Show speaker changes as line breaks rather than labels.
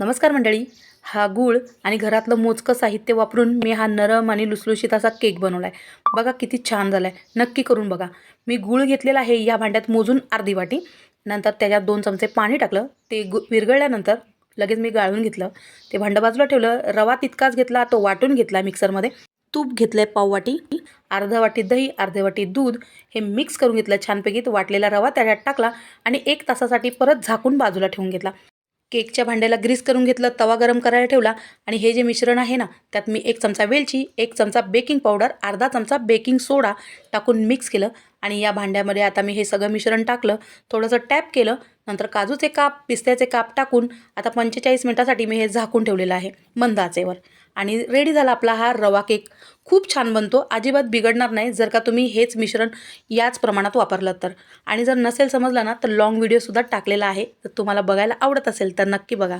नमस्कार मंडळी. हा गूळ आणि घरातलं मोजकं साहित्य वापरून मी हा नरम आणि लुसलुशीत असा केक बनवला आहे बघा किती छान झाला आहे नक्की करून बघा. मी गूळ घेतलेला आहे या भांड्यात मोजून अर्धी वाटी. नंतर त्याच्यात दोन चमचे पाणी टाकलं. ते गु विरघळल्यानंतर लगेच मी गाळून घेतलं. ते भांडं बाजूला ठेवलं. रवा तितकाच घेतला. तो वाटून घेतला मिक्सरमध्ये. तूप घेतलं आहे पाव वाटी. अर्धा वाटी दही अर्धी वाटी दूध. हे मिक्स करून घेतलं. छानपैकी तो वाटलेला रवा त्याच्यात टाकला आणि एक तासासाठी परत झाकून बाजूला ठेवून घेतला. केकच्या भांड्याला ग्रीस करून घेतलं तवा गरम करायला ठेवला आणि हे जे मिश्रण आहे ना त्यात मी एक चमचा वेलची एक चमचा बेकिंग पावडर अर्धा चमचा बेकिंग सोडा टाकून मिक्स केलं आणि या भांड्यामध्ये आता मी हे सगळं मिश्रण टाकलं थोडंसं टॅप केलं नंतर काजूचे काप पिस्त्याचे काप टाकून आता पंचेचाळीस मिनटासाठी मी हे झाकून ठेवलेलं आहे मंद आचेवर आणि रेडी झाला आपला हा रवा केक खूप छान बनतो अजिबात बिघडणार नाही जर का तुम्ही हेच मिश्रण याच प्रमाणात वापरलं तर. आणि जर नसेल समजलं ना तर लॉंग व्हिडिओसुद्धा टाकलेला आहे. तर तुम्हाला बघायला आवडत असेल तर नक्की बघा.